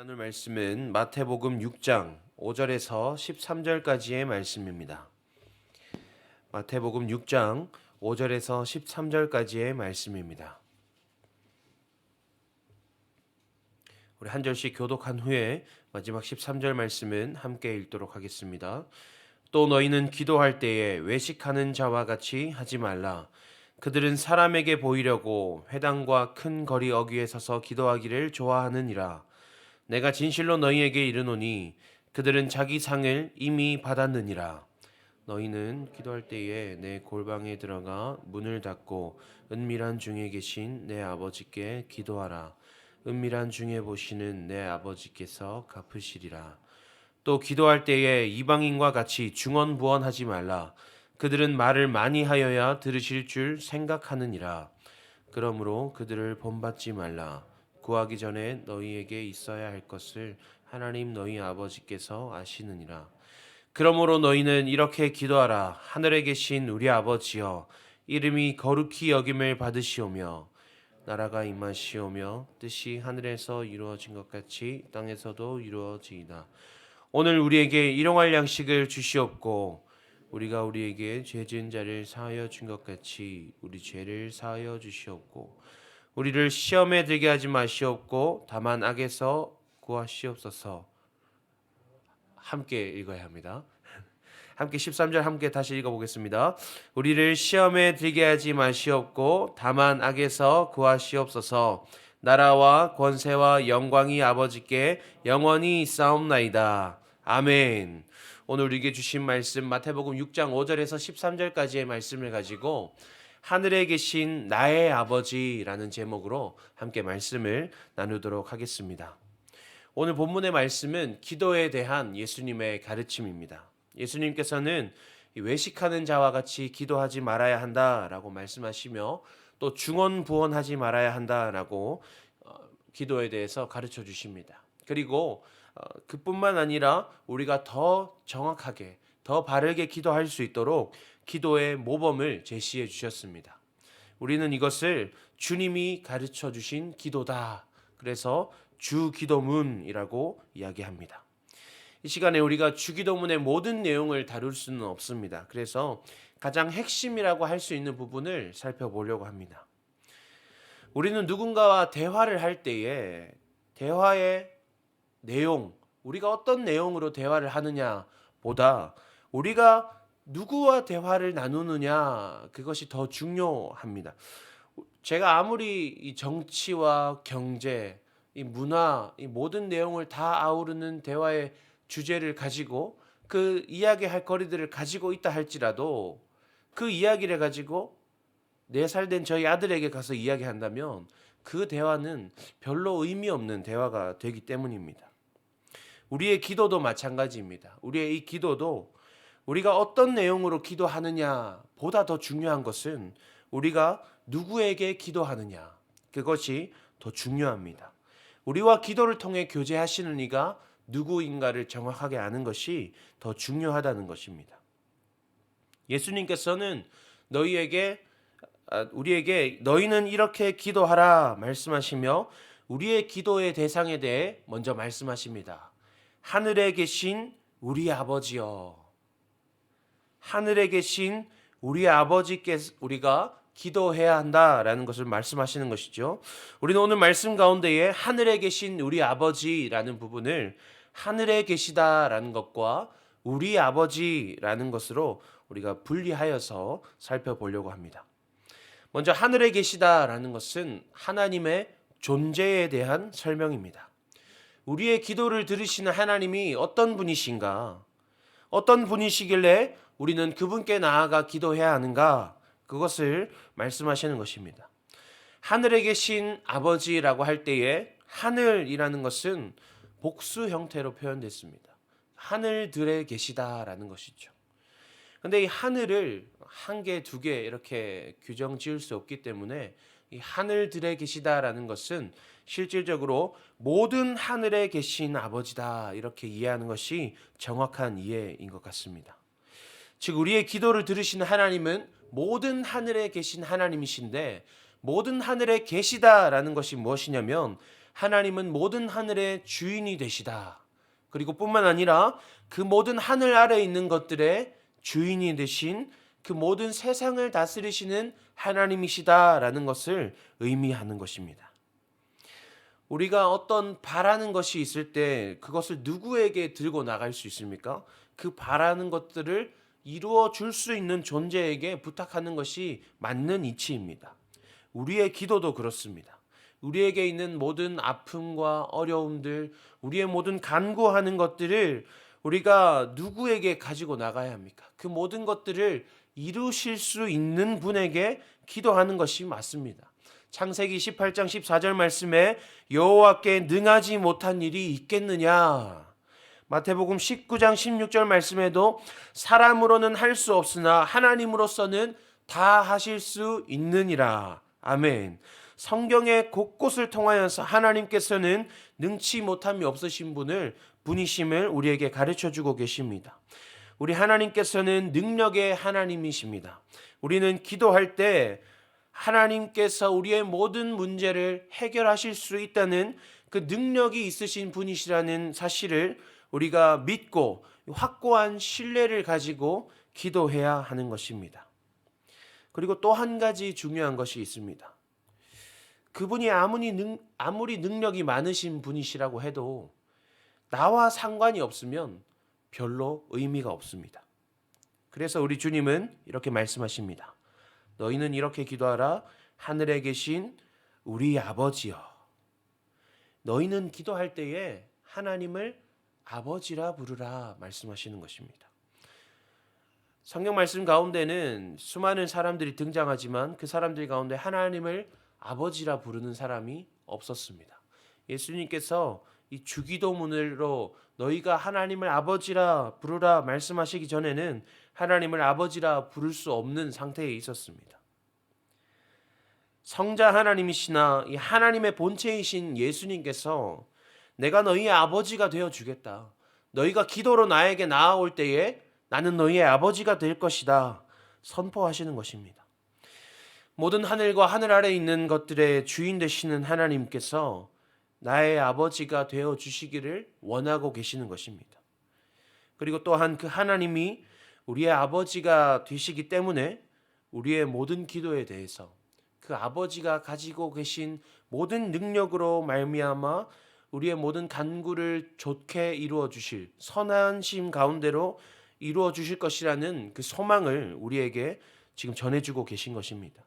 나눌 말씀은 마태복음 6장 5절에서 13절까지의 말씀입니다. 마태복음 6장 5절에서 13절까지의 말씀입니다. 우리 한 절씩 교독한 후에 마지막 13절 말씀은 함께 읽도록 하겠습니다. 또 너희는 기도할 때에 외식하는 자와 같이 하지 말라. 그들은 사람에게 보이려고 회당과 큰 거리 어귀에 서서 기도하기를 좋아하느니라. 내가 진실로 너희에게 이르노니 그들은 자기 상을 이미 받았느니라. 너희는 기도할 때에 내 골방에 들어가 문을 닫고 은밀한 중에 계신 내 아버지께 기도하라. 은밀한 중에 보시는 내 아버지께서 갚으시리라. 또 기도할 때에 이방인과 같이 중언부언하지 말라. 그들은 말을 많이 하여야 들으실 줄 생각하느니라. 그러므로 그들을 본받지 말라. 구하기 전에 너희에게 있어야 할 것을 하나님 너희 아버지께서 아시느니라. 그러므로 너희는 이렇게 기도하라. 하늘에 계신 우리 아버지여, 이름이 거룩히 여김을 받으시오며, 나라가 임하시오며, 뜻이 하늘에서 이루어진 것 같이 땅에서도 이루어지이다. 오늘 우리에게 일용할 양식을 주시옵고, 우리가 우리에게 죄 지은 자를 사하여 준 것 같이 우리 죄를 사하여 주시옵고, 우리를 시험에 들게 하지 마시옵고, 다만 악에서 구하시옵소서. 함께 읽어야 합니다. 함께 13절 함께 다시 읽어 보겠습니다. 우리를 시험에 들게 하지 마시옵고 다만 악에서 구하시옵소서. 나라와 권세와 영광이 아버지께 영원히 있사옵나이다. 아멘. 오늘 우리에게 주신 말씀 마태복음 6장 5절에서 13절까지의 말씀을 가지고 하늘에 계신 나의 아버지라는 제목으로 함께 말씀을 나누도록 하겠습니다. 오늘 본문의 말씀은 기도에 대한 예수님의 가르침입니다. 예수님께서는 외식하는 자와 같이 기도하지 말아야 한다라고 말씀하시며 또 중언 부언하지 말아야 한다라고 어, 기도에 대해서 가르쳐 주십니다. 그리고 어, 그뿐만 아니라 우리가 더 정확하게 더 바르게 기도할 수 있도록 기도의 모범을 제시해 주셨습니다. 우리는 이것을 주님이 가르쳐 주신 기도다. 그래서 주 기도문이라고 이야기합니다. 이 시간에 우리가 주 기도문의 모든 내용을 다룰 수는 없습니다. 그래서 가장 핵심이라고 할 수 있는 부분을 살펴보려고 합니다. 우리는 누군가와 대화를 할 때에 대화의 내용, 우리가 어떤 내용으로 대화를 하느냐 보다 우리가 누구와 대화를 나누느냐 그것이 더 중요합니다. 제가 아무리 이 정치와 경제, 이 문화, 이 모든 내용을 다 아우르는 대화의 주제를 가지고 그 이야기할 거리들을 가지고 있다 할지라도 그 이야기를 가지고 네 살 된 저희 아들에게 가서 이야기한다면 그 대화는 별로 의미 없는 대화가 되기 때문입니다. 우리의 기도도 마찬가지입니다. 우리의 이 기도도 우리가 어떤 내용으로 기도하느냐 보다 더 중요한 것은 우리가 누구에게 기도하느냐 그것이 더 중요합니다. 우리와 기도를 통해 교제하시는 이가 누구인가를 정확하게 아는 것이 더 중요하다는 것입니다. 예수님께서는 너희에게 아, 우리에게 너희는 이렇게 기도하라 말씀하시며 우리의 기도의 대상에 대해 먼저 말씀하십니다. 하늘에 계신 우리 아버지여. 하늘에 계신 우리 아버지께 우리가 기도해야 한다라는 것을 말씀하시는 것이죠. 우리는 오늘 말씀 가운데에 하늘에 계신 우리 아버지라는 부분을 하늘에 계시다라는 것과 우리 아버지라는 것으로 우리가 분리하여서 살펴보려고 합니다. 먼저 하늘에 계시다라는 것은 하나님의 존재에 대한 설명입니다. 우리의 기도를 들으시는 하나님이 어떤 분이신가? 어떤 분이시길래 우리는 그분께 나아가 기도해야 하는가? 그것을 말씀하시는 것입니다. 하늘에 계신 아버지라고 할 때에 하늘이라는 것은 복수 형태로 표현됐습니다. 하늘들에 계시다라는 것이죠. 근데 이 하늘을 한 개, 두 개 이렇게 규정 지을 수 없기 때문에 이 하늘들에 계시다라는 것은 실질적으로 모든 하늘에 계신 아버지다 이렇게 이해하는 것이 정확한 이해인 것 같습니다. 즉 우리의 기도를 들으시는 하나님은 모든 하늘에 계신 하나님이신데 모든 하늘에 계시다라는 것이 무엇이냐면 하나님은 모든 하늘의 주인이 되시다. 그리고 뿐만 아니라 그 모든 하늘 아래 있는 것들의 주인이 되신 그 모든 세상을 다스리시는 하나님이시다라는 것을 의미하는 것입니다. 우리가 어떤 바라는 것이 있을 때 그것을 누구에게 들고 나갈 수 있습니까? 그 바라는 것들을 이루어 줄 수 있는 존재에게 부탁하는 것이 맞는 이치입니다. 우리의 기도도 그렇습니다. 우리에게 있는 모든 아픔과 어려움들, 우리의 모든 간구하는 것들을 우리가 누구에게 가지고 나가야 합니까? 그 모든 것들을 이루실 수 있는 분에게 기도하는 것이 맞습니다. 창세기 18장 14절 말씀에 여호와께 능하지 못한 일이 있겠느냐? 마태복음 19장 16절 말씀에도 사람으로는 할 수 없으나 하나님으로서는 다 하실 수 있느니라. 아멘. 성경의 곳곳을 통하여서 하나님께서는 능치 못함이 없으신 분을 분이심을 우리에게 가르쳐 주고 계십니다. 우리 하나님께서는 능력의 하나님이십니다. 우리는 기도할 때 하나님께서 우리의 모든 문제를 해결하실 수 있다는 그 능력이 있으신 분이시라는 사실을 우리가 믿고 확고한 신뢰를 가지고 기도해야 하는 것입니다. 그리고 또 한 가지 중요한 것이 있습니다. 그분이 아무리, 능, 아무리 능력이 많으신 분이시라고 해도 나와 상관이 없으면 별로 의미가 없습니다. 그래서 우리 주님은 이렇게 말씀하십니다. 너희는 이렇게 기도하라. 하늘에 계신 우리 아버지여. 너희는 기도할 때에 하나님을 아버지라 부르라 말씀하시는 것입니다. 성경 말씀 가운데는 수많은 사람들이 등장하지만 그 사람들 가운데 하나님을 아버지라 부르는 사람이 없었습니다. 예수님께서 이 주기도문으로 너희가 하나님을 아버지라 부르라 말씀하시기 전에는 하나님을 아버지라 부를 수 없는 상태에 있었습니다. 성자 하나님이시나 이 하나님의 본체이신 예수님께서 내가 너희의 아버지가 되어 주겠다. 너희가 기도로 나에게 나아올 때에 나는 너희의 아버지가 될 것이다. 선포하시는 것입니다. 모든 하늘과 하늘 아래 있는 것들의 주인 되시는 하나님께서 나의 아버지가 되어 주시기를 원하고 계시는 것입니다. 그리고 또한 그 하나님이 우리의 아버지가 되시기 때문에 우리의 모든 기도에 대해서 그 아버지가 가지고 계신 모든 능력으로 말미암아 우리의 모든 간구를 좋게 이루어 주실 선한 심 가운데로 이루어 주실 것이라는 그 소망을 우리에게 지금 전해 주고 계신 것입니다.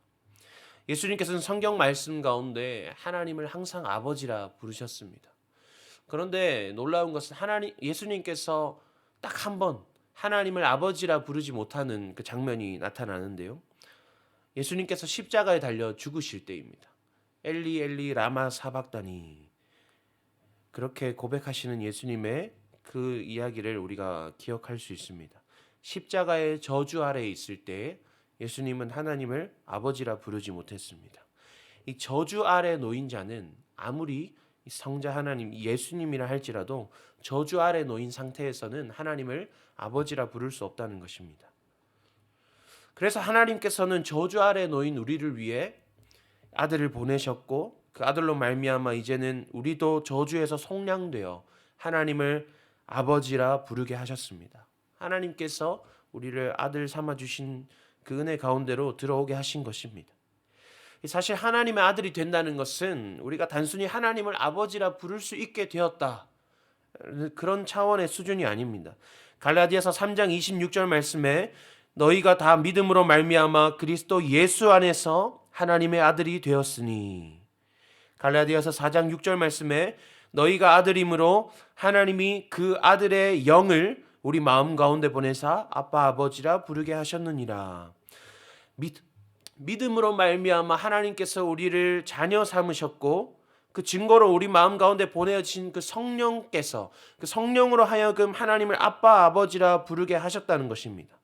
예수님께서는 성경 말씀 가운데 하나님을 항상 아버지라 부르셨습니다. 그런데 놀라운 것은 하나님 예수님께서 딱 한 번 하나님을 아버지라 부르지 못하는 그 장면이 나타나는데요. 예수님께서 십자가에 달려 죽으실 때입니다. 엘리 엘리 라마 사박다니 그렇게 고백하시는 예수님의 그 이야기를 우리가 기억할 수 있습니다. 십자가의 저주 아래에 있을 때 예수님은 하나님을 아버지라 부르지 못했습니다. 이 저주 아래 놓인 자는 아무리 성자 하나님 예수님이라 할지라도 저주 아래 놓인 상태에서는 하나님을 아버지라 부를 수 없다는 것입니다. 그래서 하나님께서는 저주 아래 놓인 우리를 위해 아들을 보내셨고 그 아들로 말미암아 이제는 우리도 저주에서 속량되어 하나님을 아버지라 부르게 하셨습니다. 하나님께서 우리를 아들 삼아 주신 그 은혜 가운데로 들어오게 하신 것입니다. 사실 하나님의 아들이 된다는 것은 우리가 단순히 하나님을 아버지라 부를 수 있게 되었다. 그런 차원의 수준이 아닙니다. 갈라디아서 3장 26절 말씀에 너희가 다 믿음으로 말미암아 그리스도 예수 안에서 하나님의 아들이 되었으니 갈라디아서 4장 6절 말씀에 너희가 아들임으로 하나님이 그 아들의 영을 우리 마음 가운데 보내사 아빠 아버지라 부르게 하셨느니라. 믿, 믿음으로 말미암아 하나님께서 우리를 자녀 삼으셨고 그 증거로 우리 마음 가운데 보내진 그 성령께서 그 성령으로 하여금 하나님을 아빠 아버지라 부르게 하셨다는 것입니다.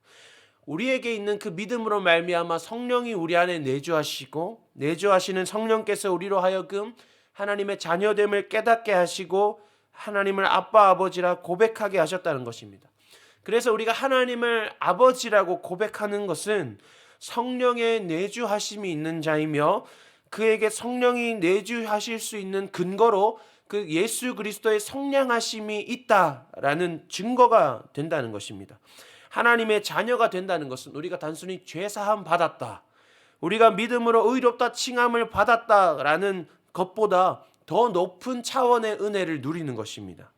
우리에게 있는 그 믿음으로 말미암아 성령이 우리 안에 내주하시고 내주하시는 성령께서 우리로 하여금 하나님의 자녀됨을 깨닫게 하시고 하나님을 아빠 아버지라 고백하게 하셨다는 것입니다. 그래서 우리가 하나님을 아버지라고 고백하는 것은 성령의 내주하심이 있는 자이며 그에게 성령이 내주하실 수 있는 근거로 그 예수 그리스도의 성량하심이 있다라는 증거가 된다는 것입니다. 하나님의 자녀가 된다는 것은 우리가 단순히 죄 사함 받았다. 우리가 믿음으로 의롭다 칭함을 받았다라는 것보다 더 높은 차원의 은혜를 누리는 것입니다.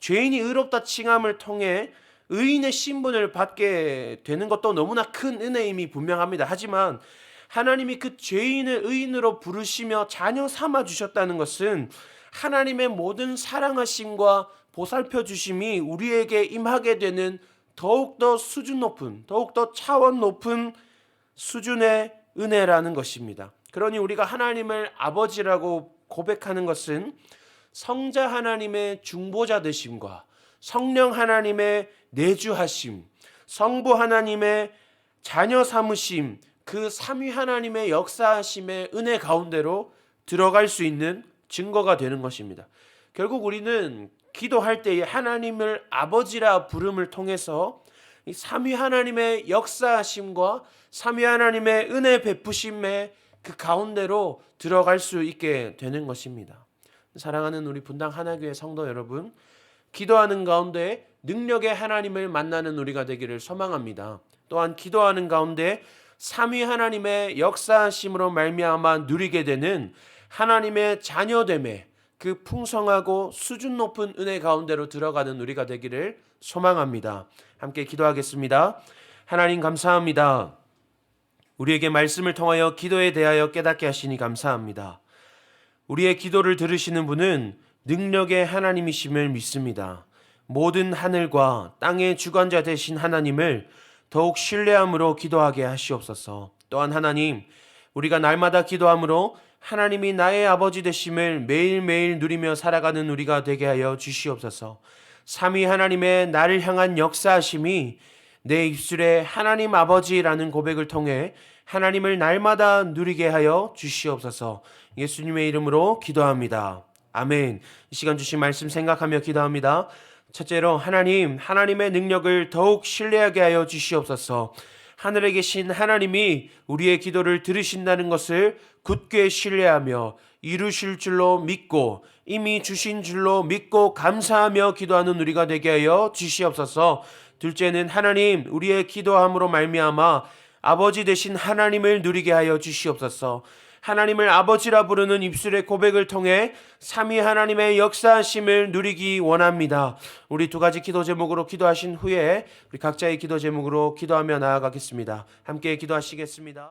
죄인이 의롭다 칭함을 통해 의인의 신분을 받게 되는 것도 너무나 큰 은혜임이 분명합니다. 하지만 하나님이 그 죄인을 의인으로 부르시며 자녀 삼아 주셨다는 것은 하나님의 모든 사랑하심과 보살펴 주심이 우리에게 임하게 되는 더욱더 수준 높은, 더욱더 차원 높은 수준의 은혜라는 것입니다. 그러니 우리가 하나님을 아버지라고 고백하는 것은 성자 하나님의 중보자 되심과 성령 하나님의 내주하심, 성부 하나님의 자녀 삼으심, 그 삼위 하나님의 역사하심의 은혜 가운데로 들어갈 수 있는 증거가 되는 것입니다. 결국 우리는 기도할 때에 하나님을 아버지라 부름을 통해서 이 삼위 하나님의 역사하심과 삼위 하나님의 은혜 베푸심의 그 가운데로 들어갈 수 있게 되는 것입니다. 사랑하는 우리 분당 하나교회 성도 여러분, 기도하는 가운데 능력의 하나님을 만나는 우리가 되기를 소망합니다. 또한 기도하는 가운데 삼위 하나님의 역사하심으로 말미암아 누리게 되는 하나님의 자녀됨에 그 풍성하고 수준 높은 은혜 가운데로 들어가는 우리가 되기를 소망합니다. 함께 기도하겠습니다. 하나님 감사합니다. 우리에게 말씀을 통하여 기도에 대하여 깨닫게 하시니 감사합니다. 우리의 기도를 들으시는 분은 능력의 하나님이심을 믿습니다. 모든 하늘과 땅의 주관자 되신 하나님을 더욱 신뢰함으로 기도하게 하시옵소서. 또한 하나님, 우리가 날마다 기도함으로 하나님이 나의 아버지 되심을 매일매일 누리며 살아가는 우리가 되게 하여 주시옵소서. 삼위 하나님의 나를 향한 역사하심이 내 입술에 하나님 아버지라는 고백을 통해 하나님을 날마다 누리게 하여 주시옵소서. 예수님의 이름으로 기도합니다. 아멘. 이 시간 주신 말씀 생각하며 기도합니다. 첫째로 하나님, 하나님의 능력을 더욱 신뢰하게 하여 주시옵소서. 하늘에 계신 하나님이 우리의 기도를 들으신다는 것을 굳게 신뢰하며 이루실 줄로 믿고 이미 주신 줄로 믿고 감사하며 기도하는 우리가 되게 하여 주시옵소서. 둘째는 하나님 우리의 기도함으로 말미암아 아버지 되신 하나님을 누리게 하여 주시옵소서. 하나님을 아버지라 부르는 입술의 고백을 통해 삼위 하나님의 역사하심을 누리기 원합니다. 우리 두 가지 기도 제목으로 기도하신 후에 우리 각자의 기도 제목으로 기도하며 나아가겠습니다. 함께 기도하시겠습니다.